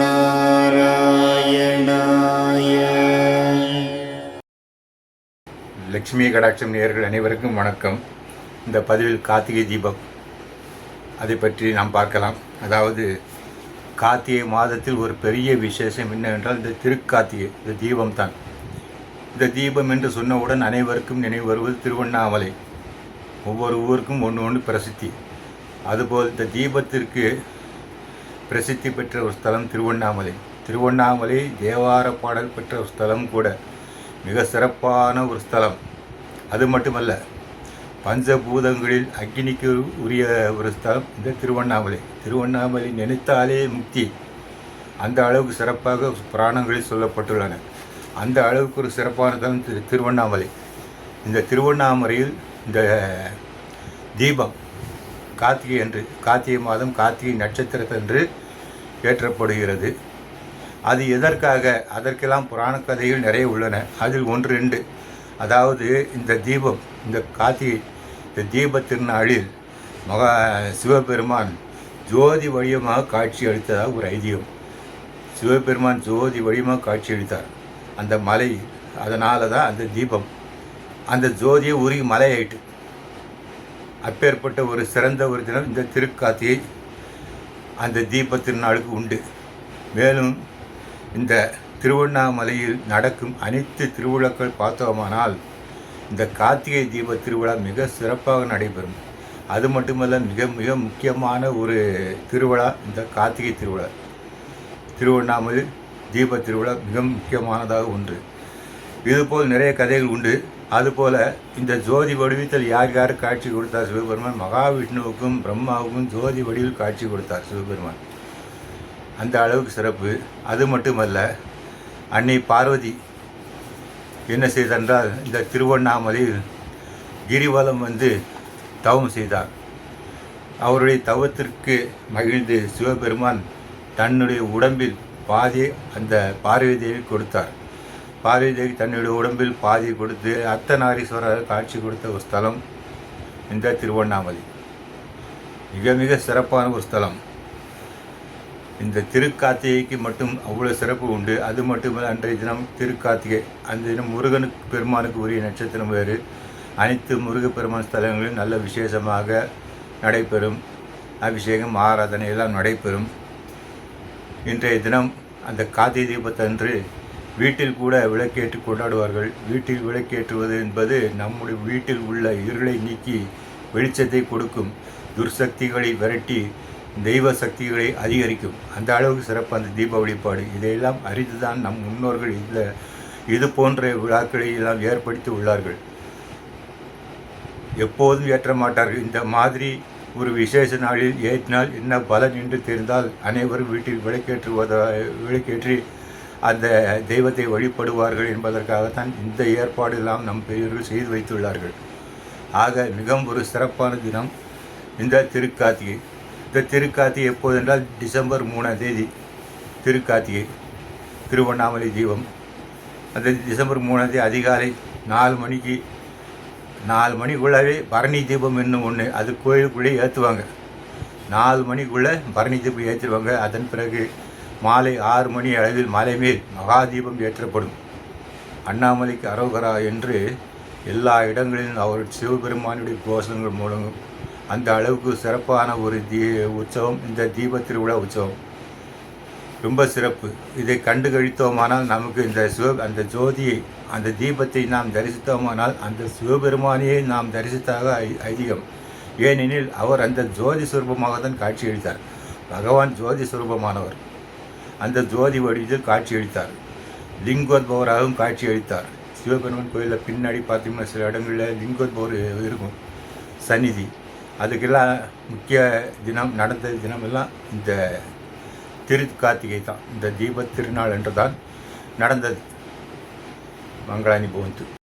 நாராயணாய லட்சுமி கடாட்சம் நேயர்கள் அனைவருக்கும் வணக்கம். இந்த பதிவில் கார்த்திகை தீபம் அதை பற்றி நாம் பார்க்கலாம். அதாவது கார்த்திகை மாதத்தில் ஒரு பெரிய விசேஷம் என்னவென்றால் இந்த திருக்கார்த்திகை இந்த தீபம் தான் இந்த தீபம் என்று சொன்னவுடன் அனைவருக்கும் நினைவு வருவது திருவண்ணாமலை. ஒவ்வொரு ஊருக்கும் ஒன்று ஒன்று பிரசித்தி. அதுபோல் இந்த தீபத்திற்கு பிரசித்தி பெற்ற ஒரு ஸ்தலம் திருவண்ணாமலை. திருவண்ணாமலை தேவார பாடல் பெற்ற ஒரு ஸ்தலம் கூட மிக சிறப்பான ஒரு ஸ்தலம். அது மட்டுமல்ல பஞ்சபூதங்களில் அக்னிக்கு உரிய ஒரு ஸ்தலம் இந்த திருவண்ணாமலை. திருவண்ணாமலை நினைத்தாலே முக்தி. அந்த அளவுக்கு சிறப்பாக புராணங்களில் சொல்லப்பட்டுள்ளன. அந்த அளவுக்கு ஒரு சிறப்பான தலம் திரு திருவண்ணாமலை. இந்த திருவண்ணாமலையில் இந்த தீபம் கார்த்திகை அன்று கார்த்திகை மாதம் கார்த்திகை நட்சத்திரத்தன்று ஏற்றப்படுகிறது. அது எதற்காக? அதற்கெல்லாம் புராண கதைகள் நிறைய உள்ளன. அதில் ஒன்று ரெண்டு. அதாவது இந்த தீபம் இந்த கார்த்திகை இந்த தீப திருநாளில் மகா சிவபெருமான் ஜோதி வழியமாக காட்சி அளித்ததாக ஒரு ஐதீகம். சிவபெருமான் ஜோதி வழியமாக காட்சி அளித்தார். அந்த மலை அதனால தான் அந்த தீபம். அந்த ஜோதியை உருகி மலையாயிட்டு. அப்பேற்பட்ட ஒரு சிறந்த ஒரு தினம் இந்த திருக்கார்த்திகை அந்த தீப திருநாளுக்கு உண்டு. மேலும் இந்த திருவண்ணாமலையில் நடக்கும் அனைத்து திருவிழாக்கள் பார்த்தோமானால் இந்த கார்த்திகை தீப திருவிழா மிக சிறப்பாக நடைபெறும். அது மட்டுமல்ல மிக மிக முக்கியமான ஒரு திருவிழா இந்த கார்த்திகை திருவிழா. திருவண்ணாமலை தீப திருவிழா மிக முக்கியமானதாக ஒன்று. இதுபோல் நிறைய கதைகள் உண்டு. அதுபோல் இந்த ஜோதி வடிவத்தில் யார் யார் காட்சி கொடுத்தார் சிவபெருமான்? மகாவிஷ்ணுவுக்கும் பிரம்மாவுக்கும் ஜோதி வடிவில் காட்சி கொடுத்தார் சிவபெருமான். அந்த அளவுக்கு சிறப்பு. அது மட்டுமல்ல அன்னை பார்வதி என்ன செய்தென்றால் இந்த திருவண்ணாமலையில் கிரிவலம் வந்து தவம் செய்தார். அவருடைய தவத்திற்கு மகிழ்ந்து சிவபெருமான் தன்னுடைய உடம்பில் பாதி அந்த பார்வதி தேவி கொடுத்தார். பார்வதி தன்னுடைய உடம்பில் பாதி கொடுத்து அர்த்தநாரீஸ்வரர் காட்சி கொடுத்த ஒரு ஸ்தலம் இந்த திருவண்ணாமலை. மிக மிக சிறப்பான ஒரு ஸ்தலம். இந்த திருக்கார்த்திகைக்கு மட்டும் அவ்வளோ சிறப்பு உண்டு. அது மட்டுமல்ல அன்றைய தினம் திருக்கார்த்திகை அந்த தினம் முருகனுக்கு பெருமானுக்கு உரிய நட்சத்திரம் வேறு. அனைத்து முருகப்பெருமான் ஸ்தலங்களிலும் நல்ல விசேஷமாக நடைபெறும். அபிஷேகம் ஆராதனை எல்லாம் நடைபெறும். இன்றைய தினம் அந்த கார்த்திகை தீபத்தன்று வீட்டில் கூட விளக்கேற்று கொண்டாடுவார்கள். வீட்டில் விளக்கேற்றுவது என்பது நம்முடைய வீட்டில் உள்ள இருளை நீக்கி வெளிச்சத்தை கொடுக்கும். துர்சக்திகளை விரட்டி தெய்வ சக்திகளை அதிகரிக்கும். அந்த அளவுக்கு சிறப்பு அந்த தீப வழிபாடு. இதையெல்லாம் அறிந்துதான் நம் முன்னோர்கள் இந்த இது போன்ற விழாக்களை எல்லாம் ஏற்படுத்தி உள்ளார்கள். எப்போதும் ஏற்ற மாட்டார்கள். இந்த மாதிரி ஒரு விசேஷ நாளில் ஏற்றினால் என்ன பலன் என்று தெரிந்தால் அனைவரும் வீட்டில் விளக்கேற்றுவதா விளக்கேற்றி அந்த தெய்வத்தை வழிபடுவார்கள் என்பதற்காகத்தான் இந்த ஏற்பாடு எல்லாம் நம் பெரியவர்கள் செய்து வைத்துள்ளார்கள். ஆக மிகவும் ஒரு சிறப்பான தினம் இந்த திருக்கார்த்திகை. இந்த திருக்கார்த்திகை எப்போது என்றால் டிசம்பர் மூணாம் தேதி திருக்கார்த்திகை திருவண்ணாமலை தீபம். அந்த டிசம்பர் மூணாம் தேதி அதிகாலை நாலு மணிக்கு நாலு மணிக்குள்ளவே பரணி தீபம் என்னும் ஒன்று அது கோயிலுக்குள்ளே ஏற்றுவாங்க நாலு மணிக்குள்ளே பரணி தீபம் ஏற்றுவாங்க அதன் பிறகு மாலை ஆறு மணி அளவில் மலை மேல் மகாதீபம் ஏற்றப்படும். அண்ணாமலைக்கு அரோகரா என்று எல்லா இடங்களிலும் அவர் சிவபெருமானுடைய கோஷங்கள் முழங்கும். அந்த அளவுக்கு சிறப்பான ஒரு தீ உற்சவம் இந்த தீப திருவிழா உற்சவம். ரொம்ப சிறப்பு. இதை கண்டு கழித்தோமானால் நமக்கு இந்த சிவ அந்த ஜோதியை அந்த தீபத்தை நாம் தரிசித்தோமானால் அந்த சிவபெருமானியை நாம் தரிசித்தாக ஐ- ஐதீகம். ஏனெனில் அவர் அந்த ஜோதி சுரூபமாக தான் காட்சியளித்தார். பகவான் ஜோதி சுரூபமானவர். அந்த ஜோதி வடிவில் காட்சியளித்தார் லிங்கோத்பவராகவும் காட்சி அளித்தார். சிவபெருமான் கோயிலில் பின்னாடி பார்த்தீங்கன்னா சில இடங்களில் லிங்கோத்பவர் இருக்கும் சந்நிதி. அதுக்கெல்லாம் முக்கிய தினம் நடந்த தினமெல்லாம் இந்த திரு கார்த்திகை தான். இந்த தீபத் திருநாள் என்று தான் நடந்தது. மங்களானி பவந்து